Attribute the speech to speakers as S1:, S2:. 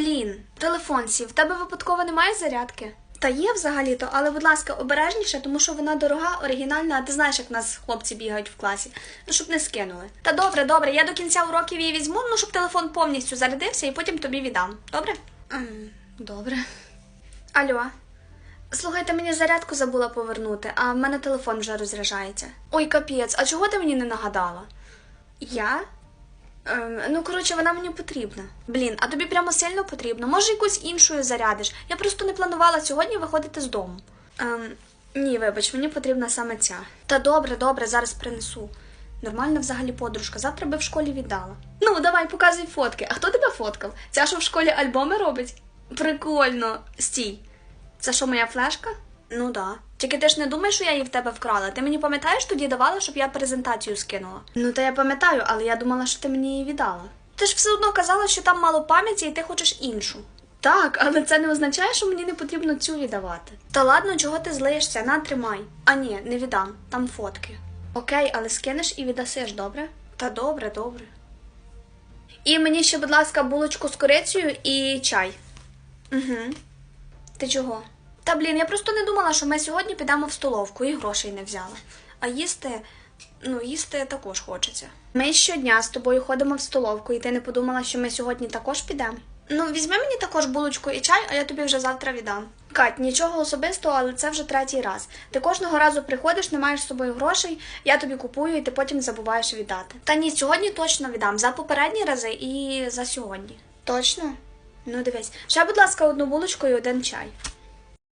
S1: Блін, телефон сів. В тебе випадково немає зарядки? Та є взагалі-то, але, будь ласка, обережніше, тому що вона дорога, оригінальна, а ти знаєш, як в нас хлопці бігають в класі. Ну, щоб не скинули. Та добре, добре, я до кінця уроків її візьму, ну щоб телефон повністю зарядився і потім тобі віддам. Добре? Ем, добре. Алло. Слухайте, мені зарядку забула повернути, а в мене телефон вже розряджається. Ой, капець, а чого ти мені не нагадала? Я? Ем, ну, коротше, вона мені потрібна. Блін, а тобі прямо сильно потрібно? Може, якусь іншою зарядиш? Я просто не планувала сьогодні виходити з дому. Ем, ні, вибач, мені потрібна саме ця. Та добре, добре, зараз принесу. Нормальна взагалі подружка, завтра би в школі віддала. Ну, давай, показуй фотки. А хто тебе фоткав? Ця, що в школі альбоми робить? Прикольно. Стій. Це що, моя флешка? Ну да. Тільки ти ж не думаєш, що я її в тебе вкрала. Ти мені пам'ятаєш, тоді давала, щоб я презентацію скинула. Ну, та я пам'ятаю, але я думала, що ти мені її віддала. Ти ж все одно казала, що там мало пам'яті, і ти хочеш іншу. Так, але це не означає, що мені не потрібно цю віддавати. Та ладно, чого ти злиєшся? На, тримай. А ні, не віддам, там фотки. Окей, але скинеш і віддасиш, добре? Та добре, добре. І мені ще, будь ласка, булочку з корицею і чай. Угу. Ти чого? Та блін, я просто не думала, що ми сьогодні підемо в столовку і грошей не взяла. А їсти, ну, їсти також хочеться. Ми щодня з тобою ходимо в столовку, і ти не подумала, що ми сьогодні також підемо? Ну, візьми мені також булочку і чай, а я тобі вже завтра віддам. Кать, нічого особистого, але це вже третій раз. Ти кожного разу приходиш, не маєш з собою грошей, я тобі купую, і ти потім забуваєш віддати. Та ні, сьогодні точно віддам. За попередні рази і за сьогодні. Точно? Ну дивись. Ще, будь ласка, одну булочку і один чай.